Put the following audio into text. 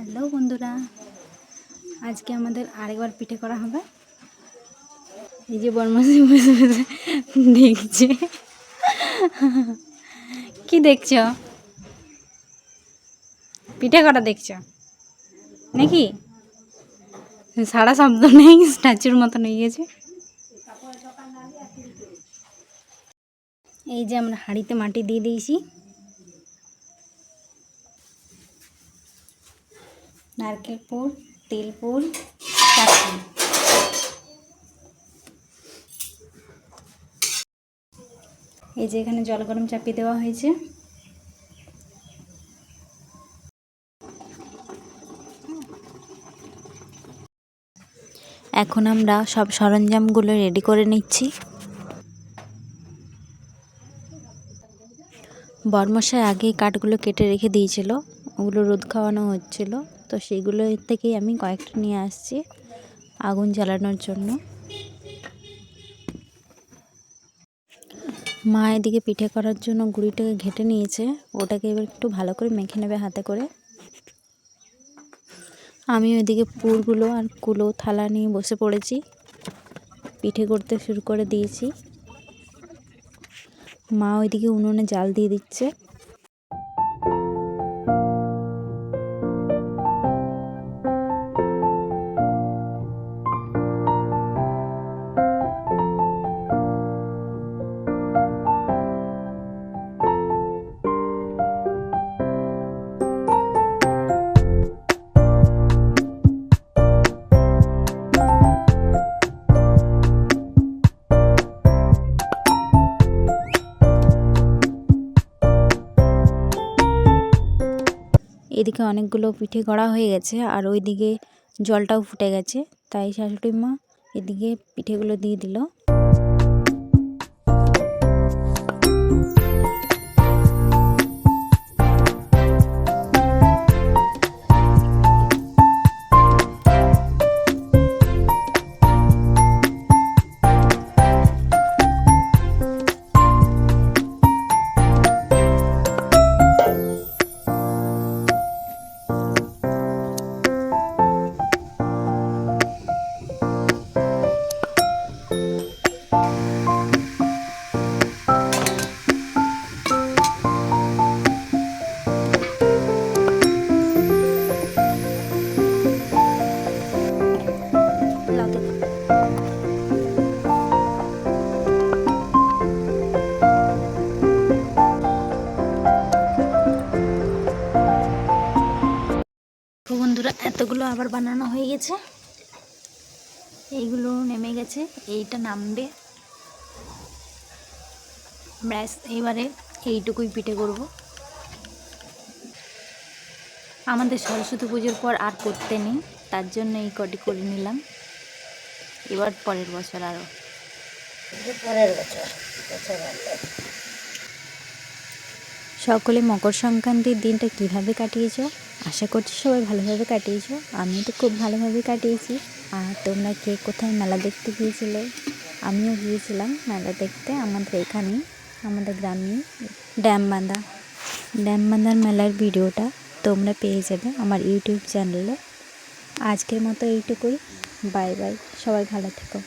Hello বন্ধুরা, আজকে আমাদের আরেকবার পিঠে করা হবে। এই যে বরমাসি বসে বসে দেখছে। কি দেখছ? পিঠে করা দেখছ? নাকি? সারা শব্দ নেই, স্ট্যাচুর মতন হয়ে গেছে। এই যে আমরা হাঁড়িতে মাটি দিয়ে দিয়েছি। নারকেল পুর, তিল পুর, চাটনি। এই যে এখানে জল গরম চাপিয়ে দেওয়া হয়েছে। এখন আমরা সব সরঞ্জামগুলো রেডি করে নিচ্ছি। বর্মশাই আগেই কাঠগুলো কেটে রেখে দিয়েছিল, ওগুলো রোদ খাওয়ানো হচ্ছিল। তো সেগুলো থেকেই আমি কয়েকটা নিয়ে আসছি আগুন জ্বালানোর জন্য। মা এদিকে পিঠে করার জন্য গুঁড়িটাকে ঘেটে নিয়েছে, ওটাকে এবার একটু ভালো করে মেখে নেবে হাতে করে। আমি ওইদিকে পুরগুলো আর কুলো থালা নিয়ে বসে পড়েছি, পিঠে করতে শুরু করে দিয়েছি। মা ওইদিকে উনুনে জাল দিয়ে দিচ্ছে। এদিকে অনেকগুলো পিঠে গড়া হয়ে গেছে আর ওইদিকে জলটাও ফুটে গেছে। তাই শাশুড়ি মা এদিকে পিঠেগুলো দিয়ে দিল। তো বন্ধুরা, এতগুলো আবার বানানো হয়ে গেছে। এইগুলো নেমে গেছে, এইটা নামবে। ব্যাস এবারে এইটুকুই পিঠে করব। আমাদের সরস্বতী পুজোর পর আর করতে নেই, তার জন্য এই কটি করে নিলাম। এবার পরের বছর আরও পরের বছর বছর। সকলে মকর সংক্রান্তির দিনটা কীভাবে কাটিয়েছো? আশা করছি সবাই ভালোভাবে কাটিয়েছো। আমি তো খুব ভালোভাবে কাটিয়েছি। আর তোমরা কে কোথায় মেলা দেখতে গিয়েছিলে? আমিও গিয়েছিলাম মেলা দেখতে আমাদের এখানেই আমাদের গ্রামে ড্যাম বাঁধা। ড্যাম বাঁধার মেলার ভিডিওটা তোমরা পেয়ে যাবে আমার ইউটিউব চ্যানেলে। আজকের মতো এইটুকুই। Bye bye. সবাই ভালো থেকো।